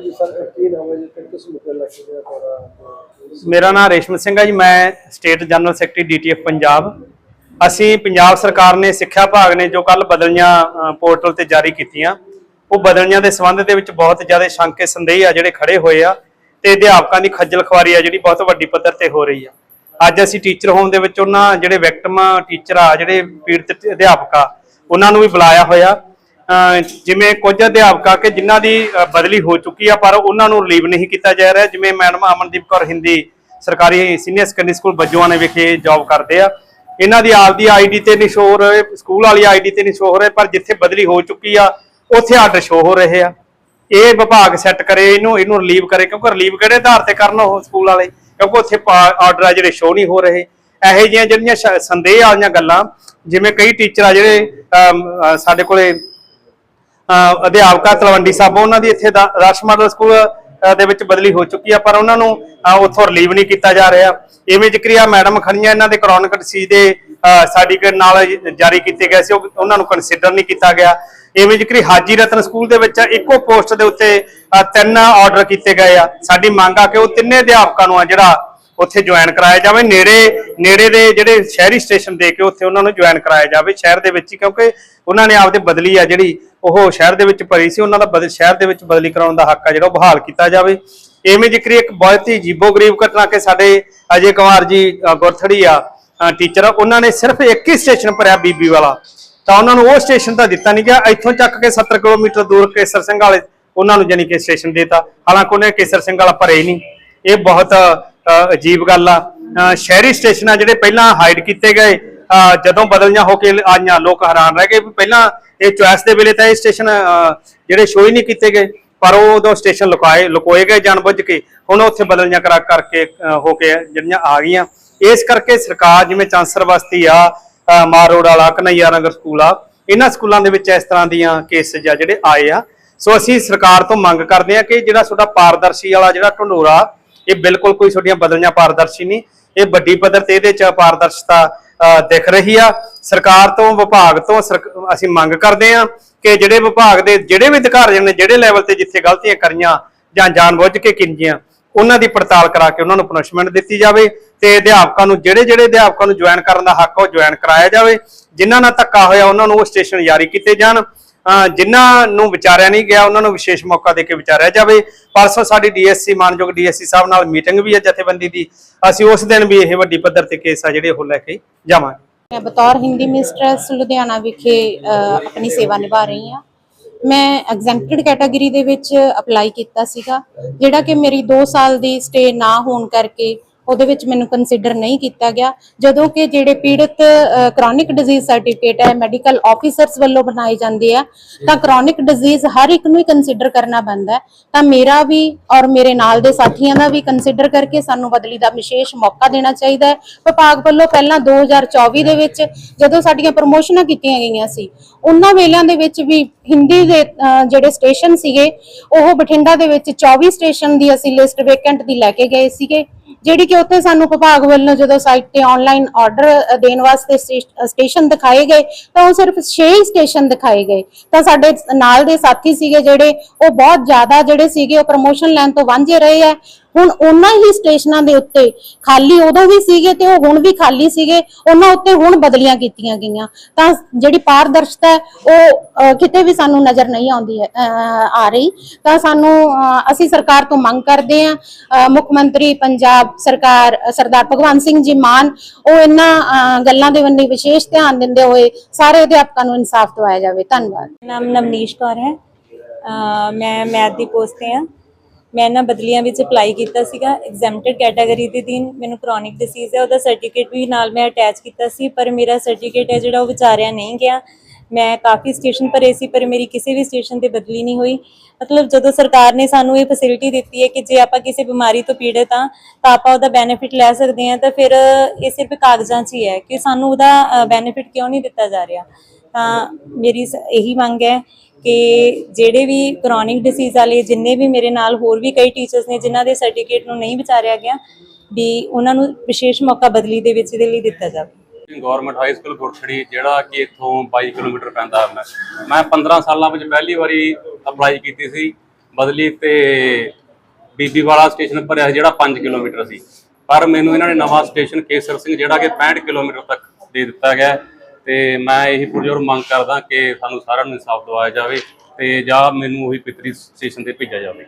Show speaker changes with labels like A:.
A: ਹਾਂਜੀ ਸਰ ਕੀ ਨਾਮ ਹੈ ਜੀ ਤੇ ਮੁੱਦੇ ਲੈ ਕੇ ਜਿਹੜਾ ਤੁਹਾਡਾ
B: ਮੇਰਾ ਨਾਮ ਰੇਸ਼ਮ ਸਿੰਘ ਹੈ ਜੀ, ਮੈਂ state general secretary DTF Punjab. ਅਸੀਂ ਪੰਜਾਬ ਸਰਕਾਰ ਨੇ, ਸਿੱਖਿਆ ਵਿਭਾਗ ਨੇ ਜੋ ਕੱਲ ਬਦਲੀਆਂ ਪੋਰਟਲ ਤੇ ਜਾਰੀ ਕੀਤੀਆਂ, ਉਹ ਬਦਲੀਆਂ ਦੇ ਸੰਬੰਧ ਦੇ ਵਿੱਚ ਬਹੁਤ ਜ਼ਿਆਦਾ ਸ਼ੰਕੇ ਸੰਦੇਹ ਆ ਜਿਹੜੇ ਖੜੇ ਹੋਏ ਆ ਤੇ ਅਧਿਆਪਕਾਂ ਦੀ ਖੱਜਲ ਖਵਾਰੀ ਆ ਜਿਹੜੀ ਬਹੁਤ ਵੱਡੀ ਪੱਧਰ ਤੇ ਹੋ ਰਹੀ ਆ। ਅੱਜ ਅਸੀਂ ਟੀਚਰ ਹੋਮ ਦੇ ਵਿੱਚ ਉਹਨਾਂ ਜਿਹੜੇ ਵਿਕਟਮ ਟੀਚਰ ਆ, ਜਿਹੜੇ ਪੀੜਤ ਅਧਿਆਪਕ ਆ, ਉਹਨਾਂ ਨੂੰ ਵੀ ਬੁਲਾਇਆ ਹੋਇਆ। ਜਿਵੇਂ ਕੁਝ ਅਧਿਆਪਕ ਆ ਕਿ ਜਿਨ੍ਹਾਂ ਦੀ ਬਦਲੀ ਹੋ ਚੁੱਕੀ ਆ, ਪਰ ਉਹਨਾਂ ਨੂੰ ਰਿਲੀਵ ਨਹੀਂ ਕੀਤਾ ਜਾ ਰਿਹਾ। ਜਿਵੇਂ ਮੈਡਮ ਅਮਨਦੀਪ ਕੌਰ ਹਿੰਦੀ ਸਰਕਾਰੀ ਸੀਨੀਅਰ ਸੈਕੰਡਰੀ ਸਕੂਲ ਬੱਜੂਆਣੇ ਵਿਖੇ ਜੌਬ ਕਰਦੇ ਆ। ਇਹਨਾਂ ਦੀ ਆਪਦੀ ਆਈਡੀ ਤੇ ਨਹੀਂ ਸ਼ੋ ਹੋ ਰਹੇ ਸਕੂਲ ਵਾਲੀ ਆਈਡੀ ਤੇ ਨਹੀਂ ਸ਼ੋ ਹੋ ਰਹੇ, ਪਰ ਜਿੱਥੇ ਬਦਲੀ ਹੋ ਚੁੱਕੀ ਆ, ਉੱਥੇ ਆਰਡਰ ਸ਼ੋ ਹੋ ਰਹੇ ਆ। ਇਹ ਵਿਭਾਗ ਸੈੱਟ ਕਰੇ ਇਹਨੂੰ ਇਹਨੂੰ ਰਿਲੀਵ ਕਰੇ, ਕਿਉਂਕਿ ਰਿਲੀਵ ਕਿਹੜੇ ਆਧਾਰ ਤੇ ਕਰਨ ਉਹ ਸਕੂਲ ਵਾਲੇ? ਕਿਉਂਕਿ ਉੱਥੇ ਆਰਡਰ ਆ ਜਿਹੜੇ ਸ਼ੋ ਨਹੀਂ ਹੋ ਰਹੇ। ਇਹੋ ਜਿਹੀਆਂ ਜਿਹੜੀਆਂ ਸ਼- ਸੰਦੇਹ ਵਾਲੀਆਂ ਗੱਲਾਂ, ਜਿਵੇਂ ਕਈ ਟੀਚਰ ਆ ਜਿਹੜੇ ਸਾਡੇ ਕੋਲੇ ਅਧਿਆਪਕਾ ਤਲਵੰਡੀ ਸਾਬੋ ਉਹਨਾਂ ਦੀ ਇੱਥੇ ਦਾ- ਮਾਡਲ ਸਕੂਲ ਦੇ ਵਿੱਚ ਬਦਲੀ ਹੋ ਚੁੱਕੀ ਆ, ਪਰ ਉਹਨਾਂ ਨੂੰ ਉੱਥੋਂ ਰਿਲੀਵ ਨਹੀਂ ਕੀਤਾ ਜਾ ਰਿਹਾ। ਇਵੇਂ ਜ਼ਿਕਰੀਆ ਮੈਡਮ ਖੜੀਆਂ ਇਹਨਾਂ ਦੇ ਕਰੋਨਿਕ ਡਿਸੀਜ਼ ਦੇ ਸਰਟੀਫਿਕੇਟ ਨਾਲ ਜਾਰੀ ਕੀਤੇ ਗਏ ਸੀ ਉਹਨਾਂ ਨੂੰ ਕੰਸੀਡਰ ਨਹੀਂ ਕੀਤਾ ਗਿਆ। ਇਵੇਂ ਜ਼ਿਕਰੀ ਹਾਜੀ ਰਤਨ ਸਕੂਲ ਦੇ ਵਿੱਚ ਇੱਕੋ ਪੋਸਟ ਦੇ ਉੱਤੇ ਤਿੰਨ ਆਰਡਰ ਕੀਤੇ ਗਏ ਆ। ਸਾਡੀ ਮੰਗ ਆ ਕਿ ਉਹ ਤਿੰਨੇ ਅਧਿਆਪਕਾਂ ਨੂੰ ਆ ਜਿਹੜਾ ਉੱਥੇ ਜੁਆਇਨ ਕਰਾਇਆ ਜਾਵੇ। ਨੇੜੇ ਨੇੜੇ ਦੇ ਜਿਹੜੇ ਸ਼ਹਿਰੀ ਸਟੇਸ਼ਨ ਦੇ ਕੇ ਉੱਥੇ ਉਹਨਾਂ ਨੂੰ ਜੁਆਇਨ ਕਰਾਇਆ ਜਾਵੇ। ਸ਼ਹਿਰ ਦੇ ਵਿੱਚ ਹੀ, ਕਿਉਂਕਿ ਉਹਨਾਂ ਨੇ ਆਪਦੇ ਬਦਲੀ ਆ ਜਿਹੜੀ ਉਹ ਸ਼ਹਿਰ ਦੇ ਵਿੱਚ ਭਰੀ ਸੀ, ਉਹਨਾਂ ਦਾ ਬਦਲ ਸ਼ਹਿਰ ਦੇ ਵਿੱਚ ਬਦਲੀ ਕਰਾਉਣ ਦਾ ਹੱਕ ਆ ਜਿਹੜਾ ਉਹ ਬਹਾਲ ਕੀਤਾ ਜਾਵੇ। ਐਵੇਂ ਜ਼ਿਕਰੀ ਇੱਕ ਬਹੁਤ ਹੀ ਜੀਬੋ-ਗਰੀਬ ਘਟਨਾ ਕਿ ਸਾਡੇ ਅਜੇ ਕੁਮਾਰ ਜੀ ਗੁਰਥੜੀ ਆ ਟੀਚਰ ਉਹਨਾਂ ਨੇ ਸਿਰਫ ਇੱਕ ਹੀ ਸਟੇਸ਼ਨ ਭਰਿਆ ਬੀਬੀ ਵਾਲਾ। ਤਾਂ ਉਹਨਾਂ ਨੂੰ ਉਹ ਸਟੇਸ਼ਨ ਤਾਂ ਦਿੱਤਾ ਨਹੀਂ ਗਿਆ। ਇੱਥੋਂ ਚੱਕ ਕੇ 70 ਕਿਲੋਮੀਟਰ ਦੂਰ ਕੇਸਰ ਸਿੰਘ ਵਾਲੇ, ਉਹਨਾਂ ਨੂੰ ਜਾਨੀ ਕਿ ਸਟੇਸ਼ਨ ਦੇਤਾ। ਹਾਲਾਂਕਿ ਉਹਨੇ ਕੇਸਰ ਸਿੰਘ ਵਾਲਾ ਭਰੇ ਹੀ ਨਹੀਂ ਇਹ ਬਹੁਤ ਅਜੀਬ ਗੱਲ ਆ। ਅ, ਸ਼ਹਿਰੀ ਸਟੇਸ਼ਨਾਂ ਜਿਹੜੇ ਪਹਿਲਾਂ ਹਾਈਡ ਕੀਤੇ ਗਏ ਜਦੋਂ ਬਦਲੀਆਂ ਹੋ ਕੇ ਆਈਆਂ ਲੋਕ ਹੈਰਾਨ ਰਹਿ ਗਏ ਪਹਿਲਾਂ ਇਹ ਚੁਆਇਸ ਦੇ ਵੇਲੇ ਤਾਂ ਇਹ ਸਟੇਸ਼ਨ ਜਿਹੜੇ ਸ਼ੋਅ ਹੀ ਨਹੀਂ ਕੀਤੇ ਗਏ ਪਰ ਉਹ ਉਦੋਂ ਸਟੇਸ਼ਨ ਲੁਕਾਏ ਲੁਕੋਏ ਗਏ ਜਾਣਬੁੱਝ ਕੇ। ਹੁਣ ਉੱਥੇ ਬਦਲੀਆਂ ਕਰਾ ਕਰਕੇ ਹੋ ਕੇ ਜਿਹੜੀਆਂ ਆ ਗਈਆਂ। ਇਸ ਕਰਕੇ ਸਰਕਾਰ ਜਿਵੇਂ ਚਾਂਸਰ ਬਸਤੀ ਆ ਮਾਰੋੜ ਵਾਲਾ ਕਨਈਆ ਨਗਰ ਸਕੂਲ ਆ ਇਹਨਾਂ ਸਕੂਲਾਂ ਦੇ ਵਿੱਚ ਇਸ ਤਰ੍ਹਾਂ ਦੀਆਂ ਕੇਸਿਸ ਆ ਜਿਹੜੇ ਆਏ ਆ। ਸੋ ਅਸੀਂ ਸਰਕਾਰ ਤੋਂ ਮੰਗ ਕਰਦੇ ਆ ਕਿ ਜਿਹੜਾ ਤੁਹਾਡਾ ਪਾਰਦਰਸ਼ੀ ਵਾਲਾ ਜਿਹੜਾ ਢੰਡੋਰਾ ਇਹ ਬਿਲਕੁਲ ਕੋਈ ਤੁਹਾਡੀਆਂ ਬਦਲੀਆਂ ਪਾਰਦਰਸ਼ੀ ਨਹੀਂ। ਇਹ ਵੱਡੀ ਪੱਧਰ ਤੇ ਇਹਦੇ ਚ ਪਾਰਦਰਸ਼ਤਾ ਦਿਖ ਰਹੀ ਆ। ਸਰਕਾਰ ਤੋਂ ਵਿਭਾਗ ਤੋਂ ਅਸੀਂ ਮੰਗ ਕਰਦੇ ਆ ਕਿ ਜਿਹੜੇ ਵਿਭਾਗ ਦੇ ਜਿਹੜੇ ਵੀ ਅਧਿਕਾਰੀਆਂ ਨੇ ਜਿਹੜੇ ਲੈਵਲ ਤੇ ਜਿੱਥੇ ਗਲਤੀਆਂ ਕਰੀਆਂ ਜਾਂ ਜਾਣਬੁੱਝ ਕੇ ਕਿੰਜੀਆਂ ਉਹਨਾਂ ਦੀ ਪੜਤਾਲ ਕਰਾ ਕੇ ਉਹਨਾਂ ਨੂੰ ਪਨਿਸ਼ਮੈਂਟ ਦਿੱਤੀ ਜਾਵੇ ਤੇ ਅਧਿਆਪਕਾਂ ਨੂੰ ਜਿਹੜੇ ਜਿਹੜੇ ਅਧਿਆਪਕਾਂ ਨੂੰ ਜੁਆਇਨ ਕਰਨ ਦਾ ਹੱਕ ਆ, ਉਹ ਜੁਆਇਨ ਕਰਾਇਆ ਜਾਵੇ। ਜਿਨ੍ਹਾਂ ਨਾਲ ਧੱਕਾ ਹੋਇਆ ਉਹਨਾਂ ਨੂੰ ਉਹ ਸਟੇਸ਼ਨ ਜਾਰੀ ਕੀਤੇ ਜਾਣ। ਜਿਨ੍ਹਾਂ ਨੂੰ ਵਿਚਾਰਿਆ ਨਹੀਂ ਗਿਆ, ਉਹਨਾਂ ਨੂੰ ਵਿਸ਼ੇਸ਼ ਮੌਕਾ ਦੇ ਕੇ ਵਿਚਾਰਿਆ ਜਾਵੇ। ਪਰਸੋਂ ਸਾਡੀ ਡੀਐਸਸੀ ਮਾਨਯੋਗ ਡੀਐਸਸੀ ਸਾਹਿਬ ਨਾਲ ਮੀਟਿੰਗ ਵੀ ਹੈ ਜਥੇਬੰਦੀ ਦੀ। ਅਸੀਂ ਉਸ ਦਿਨ ਵੀ ਇਹ ਵੱਡੀ ਪੱਧਰ ਤੇ ਕੇਸ ਆ ਜਿਹੜੇ ਉਹ ਲੈ ਕੇ ਜਾਵਾਂਗੇ।
C: ਮੈਂ ਬਤੌਰ ਹਿੰਦੀ ਮਿਸਟਰਸ ਲੁਧਿਆਣਾ ਵਿਖੇ ਆਪਣੀ ਸੇਵਾ ਨਿਭਾ ਰਹੀ ਹਾਂ। ਮੈਂ ਐਗਜ਼ੈਂਪਟਡ ਕੈਟਾਗਰੀ ਦੇ ਵਿੱਚ ਅਪਲਾਈ ਕੀਤਾ ਸੀਗਾ, ਜਿਹੜਾ ਕਿ ਮੇਰੀ 2 ਸਾਲ ਦੀ ਸਟੇ ਨਾ ਹੋਣ ਕਰਕੇ ਉਹਦੇ ਵਿੱਚ ਮੈਨੂੰ ਕੰਸੀਡਰ ਨਹੀਂ ਕੀਤਾ ਗਿਆ। ਜਦੋਂ ਕਿ ਜਿਹੜੇ ਪੀੜਤ ਕ੍ਰੋਨਿਕ ਡਿਜ਼ੀਜ਼ ਸਰਟੀਫਿਕੇਟ ਹੈ ਮੈਡੀਕਲ ਆਫੀਸਰਸ ਵੱਲੋਂ ਬਣਾਏ ਜਾਂਦੇ ਆ, ਤਾਂ ਕ੍ਰੋਨਿਕ ਡਿਜ਼ੀਜ਼ ਹਰ ਇੱਕ ਨੂੰ ਹੀ ਕੰਸੀਡਰ ਕਰਨਾ ਪੈਂਦਾ ਹੈ। ਤਾਂ ਮੇਰਾ ਵੀ ਔਰ ਮੇਰੇ ਨਾਲ ਦੇ ਸਾਥੀਆਂ ਦਾ ਵੀ ਕੰਸੀਡਰ ਕਰਕੇ ਸਾਨੂੰ ਬਦਲੀ ਦਾ ਵਿਸ਼ੇਸ਼ ਮੌਕਾ ਦੇਣਾ ਚਾਹੀਦਾ ਹੈ। ਵਿਭਾਗ ਵੱਲੋਂ ਪਹਿਲਾਂ 2024 ਦੇ ਵਿੱਚ ਜਦੋਂ ਸਾਡੀਆਂ ਪ੍ਰਮੋਸ਼ਨਾਂ ਕੀਤੀਆਂ ਗਈਆਂ ਸੀ, ਉਹਨਾਂ ਵੇਲਿਆਂ ਦੇ ਵਿੱਚ ਵੀ ਹਿੰਦੀ ਦੇ ਜਿਹੜੇ ਸਟੇਸ਼ਨ ਸੀਗੇ, ਉਹ ਬਠਿੰਡਾ ਦੇ ਵਿੱਚ 24 ਸਟੇਸ਼ਨ ਦੀ ਅਸੀਂ ਲਿਸਟ ਵੇਕੈਂਟ ਦੀ ਲੈ ਕੇ ਗਏ ਸੀਗੇ। ਜਿਹੜੀ ਕਿ ਉੱਥੇ ਸਾਨੂੰ ਵਿਭਾਗ ਵੱਲੋਂ ਜਦੋਂ ਸਾਈਟ ਤੇ ਆਨਲਾਈਨ ਆਰਡਰ ਦੇਣ ਵਾਸਤੇ ਸਟੇਸ਼ਨ ਦਿਖਾਏ ਗਏ, ਤਾਂ ਉਹ ਸਿਰਫ 6 ਹੀ ਸਟੇਸ਼ਨ ਦਿਖਾਏ ਗਏ। ਤਾਂ ਸਾਡੇ ਨਾਲ ਦੇ ਸਾਥੀ ਸੀਗੇ ਜਿਹੜੇ, ਉਹ ਬਹੁਤ ਜ਼ਿਆਦਾ ਜਿਹੜੇ ਸੀਗੇ, ਉਹ ਪ੍ਰਮੋਸ਼ਨ ਲੈਣ ਤੋਂ ਵਾਂਝੇ ਰਹੇ ਆ। ਹੁਣ ਉਹਨਾਂ ਹੀ ਸਟੇਸ਼ਨਾਂ ਦੇ ਉੱਤੇ ਖਾਲੀ ਉਦੋਂ ਵੀ ਸੀਗੇ ਤੇ ਉਹ ਹੁਣ ਵੀ ਖਾਲੀ ਸੀਗੇ, ਉਹਨਾਂ ਉੱਤੇ ਹੁਣ ਬਦਲੀਆਂ ਕੀਤੀਆਂ ਗਈਆਂ। ਤਾਂ ਜਿਹੜੀ ਪਾਰਦਰਸ਼ਤਾ ਉਹ ਕਿਤੇ ਵੀ ਸਾਨੂੰ ਨਜ਼ਰ ਨਹੀਂ ਆਉਂਦੀ ਆ ਰਹੀ। ਤਾਂ ਸਾਨੂੰ ਅਸੀਂ ਸਰਕਾਰ ਤੋਂ ਮੰਗ ਕਰਦੇ ਹਾਂ ਮੁੱਖ ਮੰਤਰੀ ਪੰਜਾਬ ਸਰਕਾਰ ਸਰਦਾਰ ਭਗਵੰਤ ਸਿੰਘ ਜੀ ਮਾਨ, ਉਹ ਇਹਨਾਂ ਗੱਲਾਂ ਦੇ ਬੰਨੀ ਵਿਸ਼ੇਸ਼ ਧਿਆਨ ਦਿੰਦੇ ਹੋਏ ਸਾਰੇ ਅਧਿਆਪਕਾਂ ਨੂੰ ਇਨਸਾਫ ਦਿਵਾਇਆ ਜਾਵੇ। ਧੰਨਵਾਦ।
D: ਨਾਮ ਨਵਨੀਸ਼ ਕੌਰ ਹੈ। ਅਹ, ਮੈਂ ਮੈਥ ਦੀ ਪੋਸਟ ਤੇ ਹਾਂ। ਮੈਂ ਨਾ ਬਦਲੀਆਂ ਵਿੱਚ ਅਪਲਾਈ ਕੀਤਾ ਸੀਗਾ ਐਗਜ਼ੈਂਪਟਡ ਕੈਟਾਗਰੀ ਦੇ ਦਿਨ ਮੈਨੂੰ ਕ੍ਰੋਨਿਕ ਡਿਸੀਜ਼ ਹੈ, ਉਹਦਾ ਸਰਟੀਫਿਕੇਟ ਵੀ ਨਾਲ ਮੈਂ ਅਟੈਚ ਕੀਤਾ ਸੀ, ਪਰ ਮੇਰਾ ਸਰਟੀਫਿਕੇਟ ਹੈ ਜਿਹੜਾ ਉਹ ਵਿਚਾਰਿਆ ਨਹੀਂ ਗਿਆ। ਮੈਂ ਕਾਫੀ ਸਟੇਸ਼ਨ ਭਰੇ ਸੀ, ਪਰ ਮੇਰੀ ਕਿਸੇ ਵੀ ਸਟੇਸ਼ਨ ਤੇ ਬਦਲੀ ਨਹੀਂ ਹੋਈ। ਮਤਲਬ ਜਦੋਂ ਸਰਕਾਰ ਨੇ ਸਾਨੂੰ ਇਹ ਫੈਸਿਲਿਟੀ ਦਿੱਤੀ ਹੈ ਕਿ ਜੇ ਆਪਾਂ ਕਿਸੇ ਬਿਮਾਰੀ ਤੋਂ ਪੀੜਤ ਹਾਂ, ਤਾਂ ਆਪਾਂ ਉਹਦਾ ਬੈਨੀਫਿਟ ਲੈ ਸਕਦੇ ਹਾਂ, ਤਾਂ ਫਿਰ ਇਹ ਸਿਰਫ ਕਾਗਜ਼ਾਂ 'ਚ ਹੀ ਹੈ ਕਿ ਸਾਨੂੰ ਉਹਦਾ ਬੈਨੀਫਿਟ ਕਿਉਂ ਨਹੀਂ ਦਿੱਤਾ ਜਾ ਰਿਹਾ। ਤਾਂ ਮੇਰੀ ਸ- ਇਹੀ ਮੰਗ ਹੈ ਕਿ ਜਿਹੜੇ ਵੀ ਕ੍ਰੋਨਿਕ ਡਿਸੀਜ਼ ਵਾਲੇ, ਜਿੰਨੇ ਵੀ ਮੇਰੇ ਨਾਲ ਹੋਰ ਵੀ ਕਈ ਟੀਚਰਸ ਨੇ, ਜਿਨ੍ਹਾਂ ਦੇ ਸਰਟੀਫਿਕੇਟ ਨੂੰ ਨਹੀਂ ਵਿਚਾਰਿਆ ਗਿਆ, ਵੀ ਉਹਨਾਂ ਨੂੰ ਵਿਸ਼ੇਸ਼ ਮੌਕਾ ਬਦਲੀ ਦੇ ਵਿੱਚ ਦੇ ਲਈ ਦਿੱਤਾ ਜਾਵੇ।
E: ਗਵਰਨਮੈਂਟ ਹਾਈ ਸਕੂਲ ਗੁਰਖੜੀ ਜਿਹੜਾ ਕਿ ਇੱਥੋਂ 22 ਕਿਲੋਮੀਟਰ ਪੈਂਦਾ ਮੈਂ ਮੈਂ 15 ਸਾਲਾਂ ਵਿੱਚ ਪਹਿਲੀ ਵਾਰੀ ਅਪਲਾਈ ਕੀਤੀ ਸੀ। ਬਦਲੀ ਤੇ ਬੀਬੀ ਵਾਲਾ ਸਟੇਸ਼ਨ ਭਰਿਆ ਜਿਹੜਾ 5 ਕਿਲੋਮੀਟਰ ਸੀ। ਪਰ ਮੈਨੂੰ ਇਹਨਾਂ ਨੇ ਨਵਾਂ ਸਟੇਸ਼ਨ ਕੇਸਰ ਸਿੰਘ, ਜਿਹੜਾ ਕਿ 65 ਕਿਲੋਮੀਟਰ ਤੱਕ ਦੇ ਦਿੱਤਾ ਗਿਆ। ਤੇ ਮੈਂ ਇਹੀ ਪੁਰਜੋਰ ਮੰਗ ਕਰਦਾ ਕਿ ਸਾਨੂੰ ਸਾਰਿਆਂ ਨੂੰ ਇਨਸਾਫ ਦਿਵਾਇਆ ਜਾਵੇ ਤੇ ਜਾਂ ਮੈਨੂੰ ਉਹੀ ਪਿਤਰੀ ਸਟੇਸ਼ਨ ਤੇ ਭੇਜਿਆ ਜਾਵੇ।